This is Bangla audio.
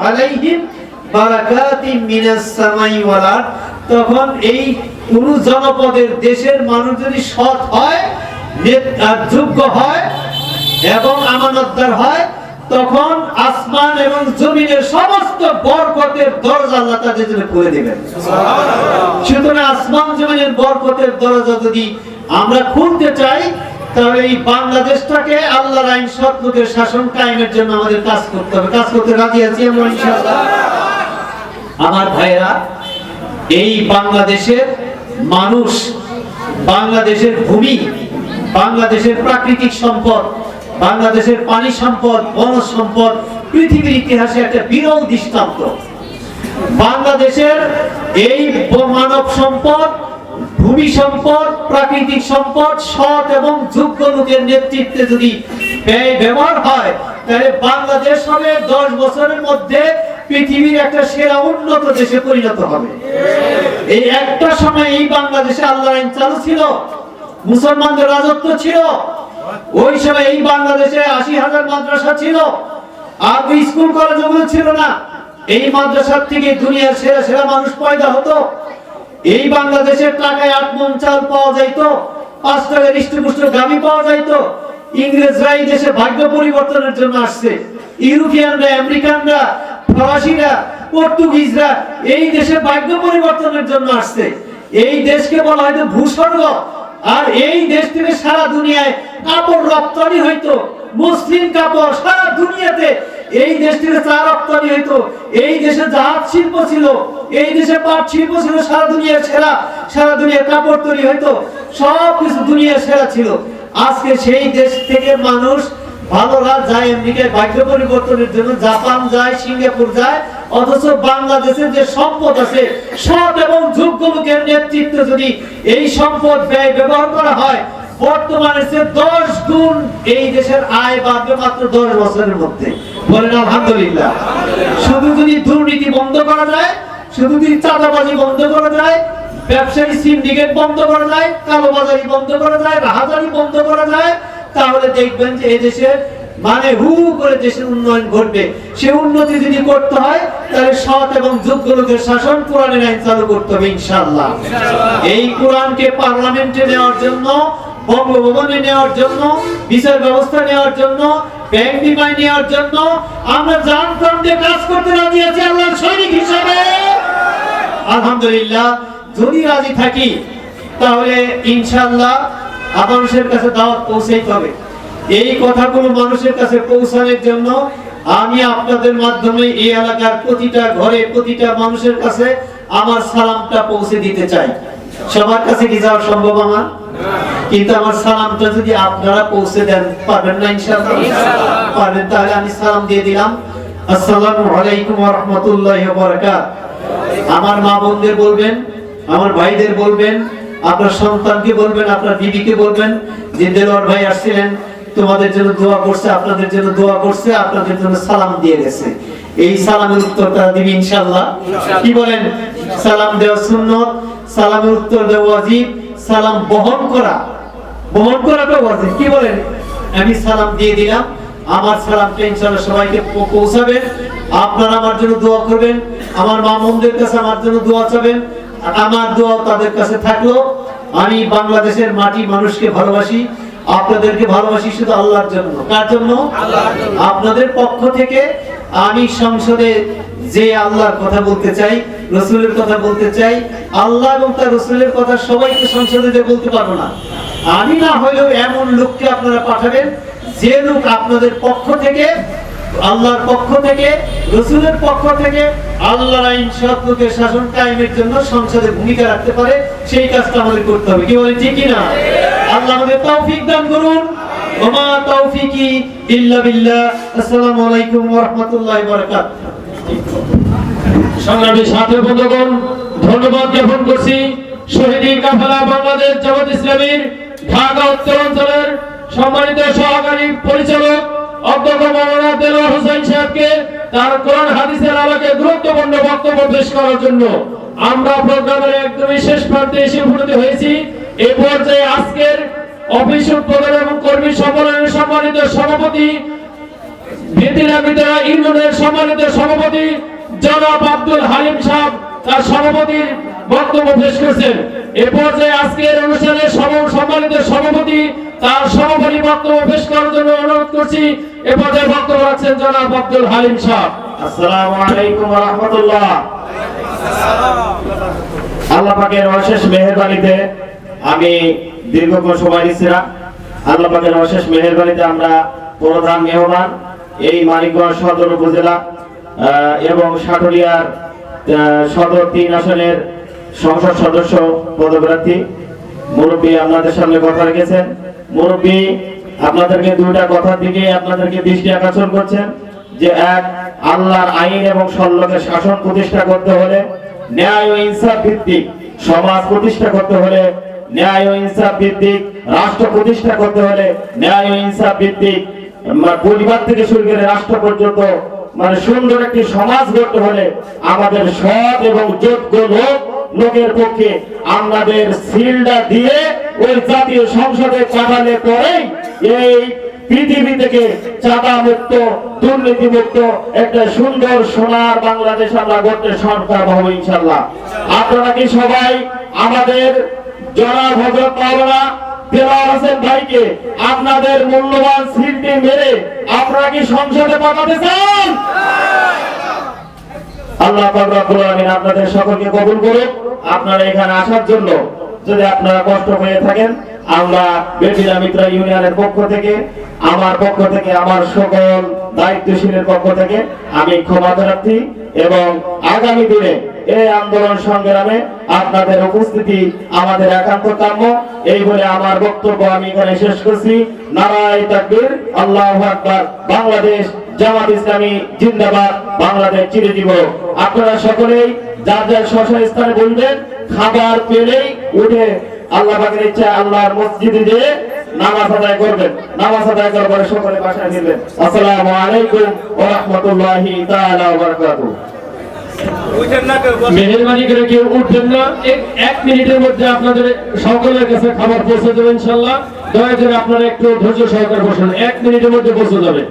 আলাইহিম মিনাস সামাই ওয়াল আরদ। তখন এই কোন জনপদের দেশের মানুষ যদি সৎ হয় যোগ্য হয় এবং আমানতদার হয় তখন আসমান এবং জমিনের সমস্ত বরকতের দরজা আল্লাহ তাদের জন্য খুলে দেবেন। সুতরাং আসমান জমিনের বরকতের দরজা যদি আমরা খুলতে চাই তাহলে এই বাংলাদেশটাকে আল্লাহর আইন সৎ শাসন কায়েমের জন্য আমাদের কাজ করতে হবে। কাজ করতে রাজি আছি আমরা, ইনশাআল্লাহ। আমার ভাইরা এই বাংলাদেশের মানুষ, বাংলাদেশের ভূমি, বাংলাদেশের প্রাকৃতিক সম্পদ, বাংলাদেশের পানি সম্পদ, বন সম্পদ, পৃথিবীর ইতিহাসে একটা বিরল দৃষ্টান্ত। বাংলাদেশের এই মানব সম্পদ ভূমি সম্পদ, প্রাকৃতিক সম্পদ, সৎ এবং যোগ্য লোকের নেতৃত্বে যদি ব্যয় ব্যবহার হয়, তাহলে বাংলাদেশ হবে দশ বছরের মধ্যে পৃথিবীর একটা সেরা উন্নত দেশে পরিণত হবে। এই একটা সময় এই বাংলাদেশে আল্লাহ আইন চালু ছিল, মুসলমানদের রাজত্ব ছিল, ওই সময় এই বাংলাদেশে আশি হাজার মাদ্রাসা ছিল, আর স্কুল কলেজ ছিল না। এই মাদ্রাসার থেকে দুনিয়ার সেরা সেরা মানুষ পয়দা হতো। এই বাংলাদেশের টাকায় আট মন চাল পাওয়া যাইতো, পাঁচ টাকার হৃষ্টপুষ্ট গাভী পাওয়া যাইতো। ইংরেজরা এই দেশে ভাগ্য পরিবর্তনের জন্য আসছে। ইউরোপিয়ানরা, আমেরিকানরা, ফরাসিরা, পর্তুগিজরা এই দেশে ভাগ্য পরিবর্তনের জন্য আসছে। এই দেশকে বলা হয়তো ভূস্বর্গ, আর এই দেশ থেকে সারা দুনিয়ায় কাপড় রপ্তানি হইতো মুসলিম কাপড় সারা দুনিয়াতে এই দেশ থেকে চা রপ্তানি হইতো। এই দেশে জাহাজ শিল্প ছিল, এই দেশে পাট শিল্প ছিল, সারা দুনিয়ার সেরা, সারা দুনিয়ার কাপড় তৈরি হইতো সব কিছু দুনিয়ার সেরা ছিল। আজকে সেই দেশ থেকে মানুষ যায় পরিবর্তনের জন্য জাপান যায়, সিঙ্গাপুর যায়, অথচ বাংলাদেশের যে সম্পদ আছে, সৎ এবং যোগ্য লোকের নেতৃত্বে যদি এই সম্পদ ব্যয় ব্যবহার করা হয়, বর্তমানে সে দশ গুণ এই দেশের আয় বাড়বে মাত্র দশ বছরের মধ্যে। বলেন আলহামদুলিল্লাহ। শুধু যদি দুর্নীতি বন্ধ করা যায় শুধু যদি চাঁদাবাজি বন্ধ করা যায় ব্যবসায়ী সিন্ডিকেট বন্ধ করা যায় কালোবাজারি বন্ধ করা যায় রাহাজারি বন্ধ করা যায় তাহলে দেখবেন যে এই দেশের মানে হু করে দেশের উন্নয়ন ঘটবে। সে উন্নতি যদি করতে হয় তাহলে সৎ এবং যোগ্য লোকের শাসন কোরআনের আইন চালু করতে হবে ইনশাআল্লাহ। এই কোরআনকে পার্লামেন্টে নেওয়ার জন্য বঙ্গভবনে নেওয়ার জন্য বিচার ব্যবস্থা নেওয়ার জন্য ব্যাংক বিমায় নেওয়ার জন্য আমরা জান প্রাণ কাজ করতে রাজি আছি আল্লাহর সৈনিক হিসাবে। আলহামদুলিল্লাহ, যদি রাজি থাকি, তাহলে ইনশাআল্লাহ মানুষের কাছে দাওয়াত পৌঁছাইতে হবে এই কথাগুলো মানুষের কাছে পৌঁছানোর জন্য আমি আপনাদের মাধ্যমে এই এলাকার প্রতিটা ঘরে, প্রতিটা মানুষের কাছে আমার সালামটা পৌঁছে দিতে চাই। সবার কাছে কি যাওয়া সম্ভব আমার? কিন্তু আমার সালামটা যদি আপনারা পৌঁছে দেন পারবেন না ইনশাআল্লাহ। পারবেন তাহলে আমি সালাম দিয়ে দিলাম। আসসালামু আলাইকুম ওয়া রাহমাতুল্লাহি ওয়া বারাকাতুহু আমার মা বোনদের বলবেন আমার ভাইদের বলবেন আপনার সন্তানকে বলবেন আপনার বিবিকে বলবেন যে দেলোয়ার ভাই আসছিলেন তোমাদের জন্য দোয়া করছে আপনাদের জন্য দোয়া করছে আপনাদের জন্য সালাম দিয়ে গেছে। এই সালামের উত্তর তারা দিবে ইনশাআল্লাহ। কি বলেন? সালাম দেওয়া সুন্নত সালামের উত্তর দেওয়া ওয়াজিব সালাম বহন করা। বহন করা করাটা ওয়াজিব। কি বলেন? আমি সালাম দিয়ে দিলাম। আমার সালামটা ইনশাআল্লাহ সবাইকে পৌঁছাবেন। আপনারা আমার জন্য দোয়া করবেন। আমার মা বোনদের কাছে আমার জন্য দোয়া চাবেন। আমার দোয়া তাদের কাছে থাকল। আমি বাংলাদেশের মাটি মানুষকে ভালোবাসি। আপনাদেরকে ভালোবাসি শুধু আল্লাহর জন্য। কার জন্য? আপনাদের পক্ষ থেকে আমি সংসদে যে আল্লাহর কথা বলতে চাই রসুলের কথা বলতে চাই, আল্লাহ এবং তার রসুলের কথা সবাইকে সংসদে বলতে পারব না। আমি না হলেও এমন লোককে আপনারা পাঠাবেন, যে লোক আপনাদের পক্ষ থেকে, আল্লাহর পক্ষ থেকে, রসুলের পক্ষ থেকে আল্লাহর আইন সৎ শাসন কায়েমের জন্য সংসদে ভূমিকা রাখতে পারে, সেই কাজটা আমাদের করতে হবে। কি বলেন, ঠিক না আল্লাহ আমাদের তৌফিক দান করুন। ওমা তৌফিকি ইল্লা বিল্লাহ। আসসালামু আলাইকুম ওয়া রাহমাতুল্লাহি ওয়া বারাকাতুহু। সংগ্রামী সাথে বন্ধুগণ, ধন্যবাদ জ্ঞাপন করছি কাফেলা বাংলাদেশ জামাত ইসলামীর ঢাকা উত্তর অঞ্চলের সম্মানিত সহকারী পরিচালক তার হাদিসের আলোকে করার জন্য আমরা হয়েছি। পর্যায়ে আজকের এবং কর্মী সম্মানিত সভাপতি সম্মানিত সভাপতি জনাব আব্দুল হালিম সাহেব, তার সভাপতির বক্তব্য পেশ করছেন। এ পর্যায়ে আজকের সম্মানিত সভাপতি, তার সভাপতি বক্তব্য পেশ করার জন্য অনুরোধ করছি। এ পর্যায়ে বক্তব্য রাখছেন জনাব আব্দুল হালিম সাহেব। আলাইকুম আমি দীর্ঘক্ষণ সময় না। আল্লাহ অশেষ মেহেরবানিতে আমরা প্রধান মেহমান এই মানিকগঞ্জ সদর উপজেলা এবং সাটুরিয়ার আহ, সদর তিন আসনের সংসদ সদস্য পদপ্রার্থী। মুরব্বী আপনাদের সামনে কথা রেখেছেন। মুরব্বী আপনাদেরকে দুইটা কথার দিকে আপনাদেরকে দৃষ্টি আকর্ষণ করছেন যে এক আল্লাহর আইন এবং সল্লকের শাসন প্রতিষ্ঠা করতে হলে ন্যায় ও ইনসাফ ভিত্তিক সমাজ প্রতিষ্ঠা করতে হলে ন্যায় ও ইনসাফ ভিত্তিক রাষ্ট্র প্রতিষ্ঠা করতে হলে ন্যায় ও ইনসাফ ভিত্তিক পরিবার থেকে শুরু করে রাষ্ট্র পর্যন্ত মানে সুন্দর একটি সমাজ গড়তে হলে আমাদের সৎ এবং যোগ্য লোক লোকের পক্ষে আমাদের সিলটা দিয়ে ওই জাতীয় সংসদে পাঠালে পরেই এই পৃথিবী থেকে চাঁদা মুক্ত দুর্নীতি মুক্ত একটা সুন্দর সোনার বাংলাদেশ আমরা গড়তে সরকার হব ইনশাল্লাহ আপনারা কি সবাই আমাদের জনাব হজরত মাওলানা হোসেন ভাইকে, আপনাদের মূল্যবান সিলটি মেরে আপনারা কি সংসদে পাঠাতে চান? আল্লাহ আপনাদের সকলকে কবুল করুন আপনারা এখানে আসার জন্য যদি আপনারা কষ্ট হয়ে থাকেন আমরা বেটিরা মিত্র ইউনিয়নের পক্ষ থেকে, আমার পক্ষ থেকে, আমার সকল দায়িত্বশীলের পক্ষ থেকে আমি ক্ষমা প্রার্থী এবং আগামী দিনে এই আন্দোলন সংগ্রামে আপনাদের উপস্থিতি আমাদের একান্ত কাম্য। এই বলে আমার বক্তব্য আমি এখানে শেষ করছি। নারায় তাকবীর, আল্লাহু আকবার, বাংলাদেশ জামাত ইসলামী জিন্দাবাদ, বাংলাদেশ চিরজীব আপনারা সকলেই যার যার স্ব স্ব স্থানে বলবেন, খাবার পেলেই উঠে আল্লাহ পাকের ইচ্ছা আল্লাহর মসজিদে যেয়ে নামাজ আদায় করবেন। নামাজ আদায় করার পরে সকলে বাসায় ফিরবেন। আসসালামু আলাইকুম ওয়া রাহমাতুল্লাহি তাআলা ওয়া বারাকাতুহু। মেহরবানি করে কেউ উঠবেন না। এক- এক মিনিটের মধ্যে আপনাদের সকলের কাছে খাবার পৌঁছে দেবে ইনশাল্লাহ দয়া করে আপনারা একটু ধৈর্য সহকারে বসুন। এক মিনিটের মধ্যে পৌঁছে যাবে।